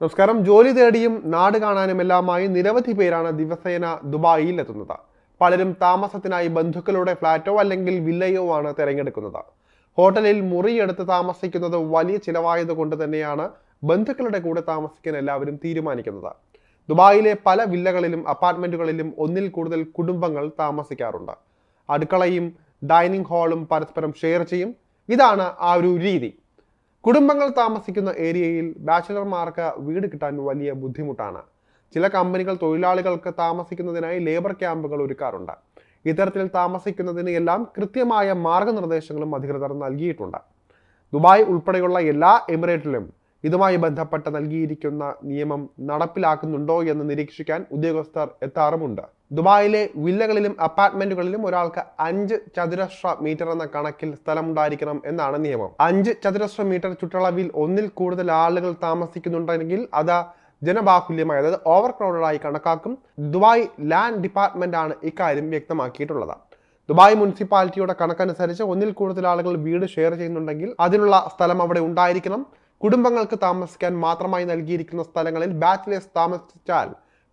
നമസ്കാരം. ജോലി തേടിയും നാട് കാണാനും എല്ലാമായി നിരവധി പേരാണ് ദിവസേന ദുബായിൽ എത്തുന്നത് പലരും താമസത്തിനായി ബന്ധുക്കളുടെ ഫ്ലാറ്റോ അല്ലെങ്കിൽ വില്ലയോ ആണ് തിരഞ്ഞെടുക്കുന്നത്. ഹോട്ടലിൽ മുറിയെടുത്ത് താമസിക്കുന്നത് വലിയ ചിലവായതുകൊണ്ട് തന്നെയാണ് ബന്ധുക്കളുടെ കൂടെ താമസിക്കാൻ എല്ലാവരും തീരുമാനിക്കുന്നത്. ദുബായിലെ പല വില്ലകളിലും അപ്പാർട്ട്മെന്റുകളിലും ഒന്നിൽ കൂടുതൽ കുടുംബങ്ങൾ താമസിക്കാറുണ്ട്. അടുക്കളയും ഡൈനിങ് ഹാളും പരസ്പരം ഷെയർ ചെയ്യും. ഇതാണ് ആ ഒരു രീതി. കുടുംബങ്ങൾ താമസിക്കുന്ന ഏരിയയിൽ ബാച്ചിലർമാർക്ക് വീട് കിട്ടാൻ വലിയ ബുദ്ധിമുട്ടാണ്. ചില കമ്പനികൾ തൊഴിലാളികൾക്ക് താമസിക്കുന്നതിനായി ലേബർ ക്യാമ്പുകൾ ഒരുക്കാറുണ്ട്. ഇത്തരത്തിൽ താമസിക്കുന്നതിന് എല്ലാം കൃത്യമായ മാർഗനിർദ്ദേശങ്ങളും അധികൃതർ നൽകിയിട്ടുണ്ട്. ദുബായ് ഉൾപ്പെടെയുള്ള എല്ലാ എമിറേറ്റിലും ഇതുമായി ബന്ധപ്പെട്ട് നൽകിയിരിക്കുന്ന നിയമം നടപ്പിലാക്കുന്നുണ്ടോ എന്ന് നിരീക്ഷിക്കാൻ ഉദ്യോഗസ്ഥർ എത്താറുമുണ്ട്. ദുബായിലെ വില്ലകളിലും അപ്പാർട്ട്മെന്റുകളിലും ഒരാൾക്ക് അഞ്ച് ചതുരശ്ര മീറ്റർ എന്ന കണക്കിൽ സ്ഥലമുണ്ടായിരിക്കണം എന്നാണ് നിയമം. അഞ്ച് ചതുരശ്ര മീറ്റർ ചുറ്റളവിൽ ഒന്നിൽ കൂടുതൽ ആളുകൾ താമസിക്കുന്നുണ്ടെങ്കിൽ അത് ജനബാഹുല്യമായി അതായത് ഓവർ ക്രൗഡഡായി കണക്കാക്കും. ദുബായ് ലാൻഡ് ഡിപ്പാർട്ട്മെന്റ് ആണ് ഇക്കാര്യം വ്യക്തമാക്കിയിട്ടുള്ളത്. ദുബായ് മുനിസിപ്പാലിറ്റിയുടെ കണക്കനുസരിച്ച് ഒന്നിൽ കൂടുതൽ ആളുകൾ വീട് ഷെയർ ചെയ്യുന്നുണ്ടെങ്കിൽ അതിനുള്ള സ്ഥലം അവിടെ ഉണ്ടായിരിക്കണം. കുടുംബങ്ങൾക്ക് താമസിക്കാൻ മാത്രമായി നൽകിയിരിക്കുന്ന സ്ഥലങ്ങളിൽ ബാച്ചിലേഴ്സ് താമസിച്ചാൽ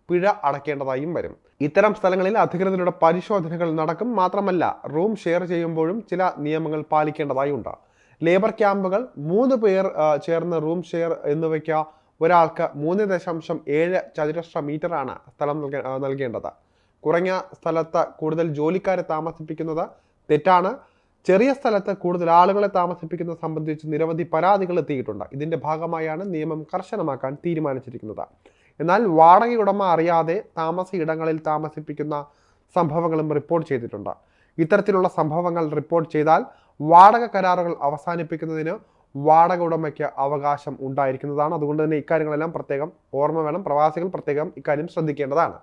പിഴ അടയ്ക്കേണ്ടതായും വരും. ഇത്തരം സ്ഥലങ്ങളിൽ അധികൃതരുടെ പരിശോധനകൾ നടക്കും. മാത്രമല്ല റൂം ഷെയർ ചെയ്യുമ്പോഴും ചില നിയമങ്ങൾ പാലിക്കേണ്ടതായി ഉണ്ട്. ലേബർ ക്യാമ്പുകൾ മൂന്ന് പേർ ചേർന്ന് റൂം ഷെയർ എന്നിവയ്ക്ക് ഒരാൾക്ക് മൂന്ന് ദശാംശം ഏഴ് ചതുരശ്ര മീറ്ററാണ് സ്ഥലം നൽകേണ്ടത്. കുറഞ്ഞ സ്ഥലത്ത് കൂടുതൽ ജോലിക്കാരെ താമസിപ്പിക്കുന്നത് തെറ്റാണ്. ചെറിയ സ്ഥലത്ത് കൂടുതൽ ആളുകളെ താമസിപ്പിക്കുന്നത് സംബന്ധിച്ച് നിരവധി പരാതികൾ എത്തിയിട്ടുണ്ട്. ഇതിന്റെ ഭാഗമായാണ് നിയമം കർശനമാക്കാൻ തീരുമാനിച്ചിരിക്കുന്നത്. എന്നാൽ വാടക ഉടമ അറിയാതെ താമസ ഇടങ്ങളിൽ താമസിപ്പിക്കുന്ന സംഭവങ്ങളും റിപ്പോർട്ട് ചെയ്തിട്ടുണ്ട്. ഇത്തരത്തിലുള്ള സംഭവങ്ങൾ റിപ്പോർട്ട് ചെയ്താൽ വാടക കരാറുകൾ അവസാനിപ്പിക്കുന്നതിന് വാടക ഉടമയ്ക്ക് അവകാശം ഉണ്ടായിരിക്കുന്നതാണ്. അതുകൊണ്ട് തന്നെ ഇക്കാര്യങ്ങളെല്ലാം പ്രത്യേകം ഓർമ്മ വേണം. പ്രവാസികൾ പ്രത്യേകം ഇക്കാര്യം ശ്രദ്ധിക്കേണ്ടതാണ്.